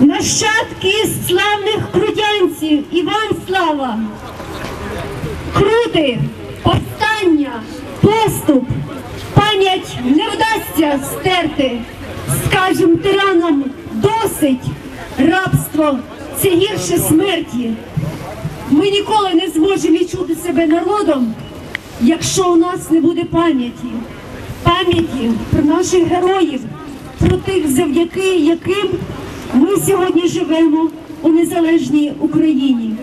нащадки славних крутянців Іван Слава, крути, повстання, поступ, пам'ять не вдасться стерти. Скажем тиранам досить рабство це гірше смерті. Ми ніколи не зможемо відчути себе народом, якщо у нас не буде пам'яті. Пам'яті про наших героїв, про тих, завдяки яким ми сьогодні живемо у незалежній Україні.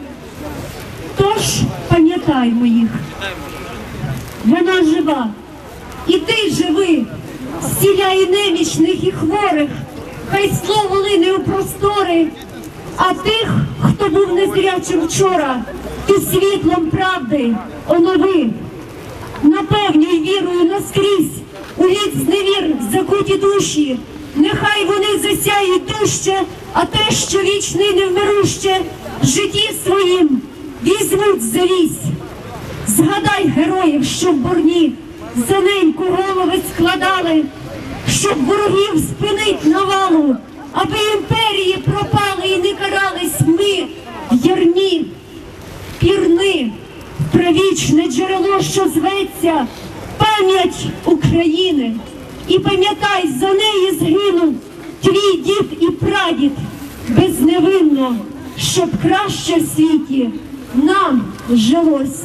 Тож пам'ятаймо їх. Вона жива. І ти живи, зціляй немічних і хворих, хай слово лине у простори, а тих, хто був незрячим вчора, ти світлом правди онови. Наповнюй вірою наскрізь, у лід зневір закуті душі, нехай вони засяють дужче, а те, що вічне і невмируще, в житті своїм візьмуть завісь. Згадай героїв, що в борні за неньку голови складали, щоб ворогів спинить навалу, аби імперії пропали і не карались ми в ярні, пірни, правічне джерело, що зветься пам'ять України. І пам'ятай, за неї згинув твій дід і прадід безневинно, щоб краще в світі нам жилось.